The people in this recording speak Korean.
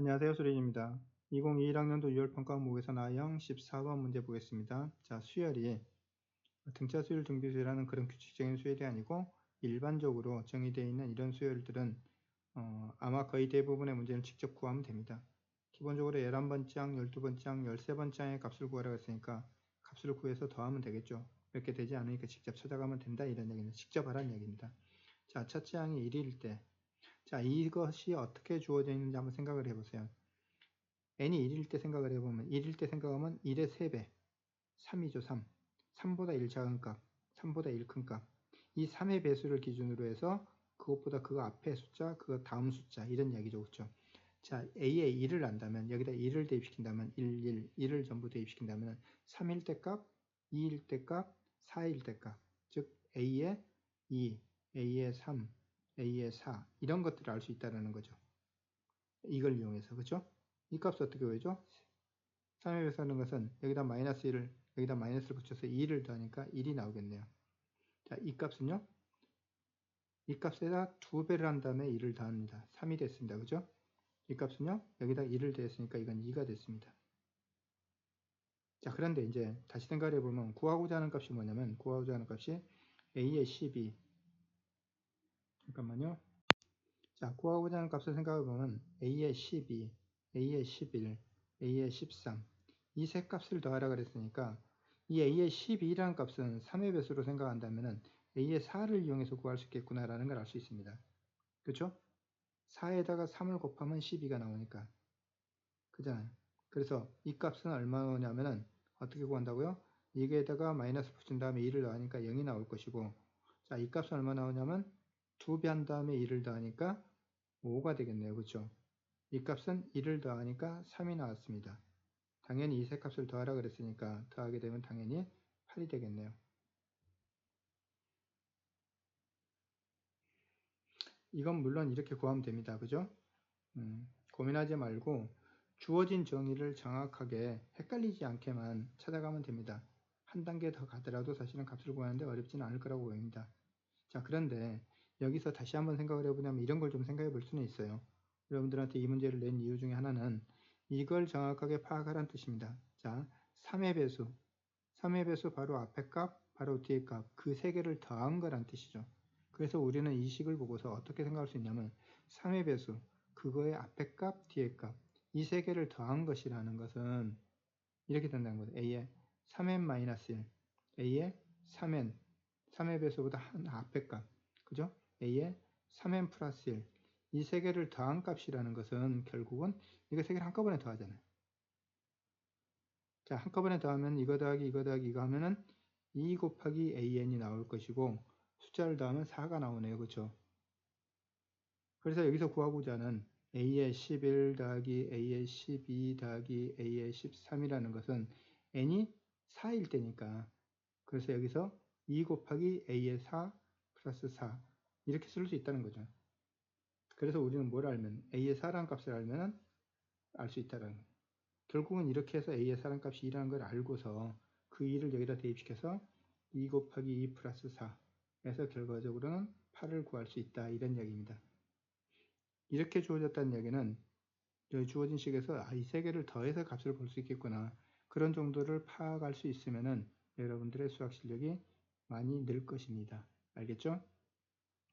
안녕하세요. 수린입니다. 2021학년도 6월 평가 목에서 나형 14번 문제 보겠습니다. 자, 수열이 등차 수열, 등비 수열하는 그런 규칙적인 수열이 아니고 일반적으로 정의되어 있는 이런 수열들은 어, 아마 거의 대부분의 문제는 직접 구하면 됩니다. 기본적으로 11번장, 12번장, 13번장의 값을 구하라고 했으니까 값을 구해서 더하면 되겠죠. 몇 개 되지 않으니까 직접 찾아가면 된다 이런 얘기는 직접 하라는 얘기입니다. 자, 첫 장이 1일 때 자, 이것이 어떻게 주어져 있는지 한번 생각을 해보세요. n이 1일 때 생각을 해보면 1일 때 생각하면 1의 3배. 3이죠 3 3보다 1 작은 값 3보다 1 큰 값. 이 3의 배수를 기준으로 해서 그것보다 그 앞에 숫자 그 다음 숫자 이런 이야기죠 그렇죠? 자 a에 1을 안다면 여기다 1을 대입시킨다면 1, 1, 1을 전부 대입시킨다면 3일 때 값 2일 때 값 4일 때 값 즉 a에 2 a에 3 a의 4 이런 것들을 알 수 있다는 거죠. 이걸 이용해서 그렇죠? 이 값을 어떻게 구해죠? 3의 배수 하는 것은 여기다 마이너스 1을 여기다 마이너스를 붙여서 2를 더하니까 1이 나오겠네요. 자, 이 값은요. 이 값에다 두 배를 한 다음에 1을 더합니다. 3이 됐습니다. 그죠? 이 값은요. 여기다 1을 더했으니까 이건 2가 됐습니다. 자, 그런데 이제 다시 생각해 보면 구하고자 하는 값이 뭐냐면 구하고자 하는 값이 a의 12 잠깐만요. 자, 구하고자 하는 값을 생각해 보면 a의 12, a의 11, a의 13 이 세 값을 더하라 그랬으니까 이 a의 12라는 값은 3의 배수로 생각한다면 a의 4를 이용해서 구할 수 있겠구나라는 걸 알 수 있습니다. 그렇죠? 4에다가 3을 곱하면 12가 나오니까 그잖아요. 그래서 이 값은 얼마 나오냐면은 어떻게 구한다고요? 이게다가 마이너스 붙인 다음에 2를 더하니까 0이 나올 것이고 자, 이 값은 얼마 나오냐면 2배 한 다음에 1을 더하니까 5가 되겠네요. 그렇죠? 이 값은 1을 더하니까 3이 나왔습니다. 당연히 이 세 값을 더하라 그랬으니까 더하게 되면 당연히 8이 되겠네요. 이건 물론 이렇게 구하면 됩니다. 그죠? 음, 고민하지 말고 주어진 정의를 정확하게 헷갈리지 않게만 찾아가면 됩니다. 한 단계 더 가더라도 사실은 값을 구하는데 어렵지는 않을 거라고 보입니다. 자, 그런데 여기서 다시 한번 생각을 해보냐면 이런 걸 좀 생각해 볼 수는 있어요. 여러분들한테 이 문제를 낸 이유 중에 하나는 이걸 정확하게 파악하라는 뜻입니다. 자, 3의 배수. 3의 배수 바로 앞에 값, 바로 뒤에 값. 그 세 개를 더한 거란 뜻이죠. 그래서 우리는 이 식을 보고서 어떻게 생각할 수 있냐면 3의 배수, 그거의 앞에 값, 뒤에 값. 이 세 개를 더한 것이라는 것은 이렇게 된다는 거죠. a의 3n-1, a의 3n, 3의 배수보다 한 앞에 값. 그죠? A의 3n 플러스 1. 이 세 개를 더한 값이라는 것은 결국은 이거 세 개를 한꺼번에 더하잖아요. 자, 한꺼번에 더하면 이거 더하기 이거 더하기 이거 하면은 2 곱하기 an이 나올 것이고 숫자를 더하면 4가 나오네요. 그렇죠? 그래서 여기서 구하고자 하는 a의 11 더하기 a의 12 더하기 a의 13이라는 것은 n이 4일 때니까 그래서 여기서 2 곱하기 a의 4 플러스 4 이렇게 쓸 수 있다는 거죠. 그래서 우리는 뭘 알면 a의 사랑 값을 알면 알 수 있다는 거예요. 결국은 이렇게 해서 a의 사랑 값이 2라는 걸 알고서 그 2를 여기다 대입시켜서 2 곱하기 2 플러스 4 해서 결과적으로는 8을 구할 수 있다 이런 이야기입니다. 이렇게 주어졌다는 얘기는 여기 주어진 식에서 아, 이 세 개를 더해서 값을 볼 수 있겠구나 그런 정도를 파악할 수 있으면 여러분들의 수학 실력이 많이 늘 것입니다. 알겠죠?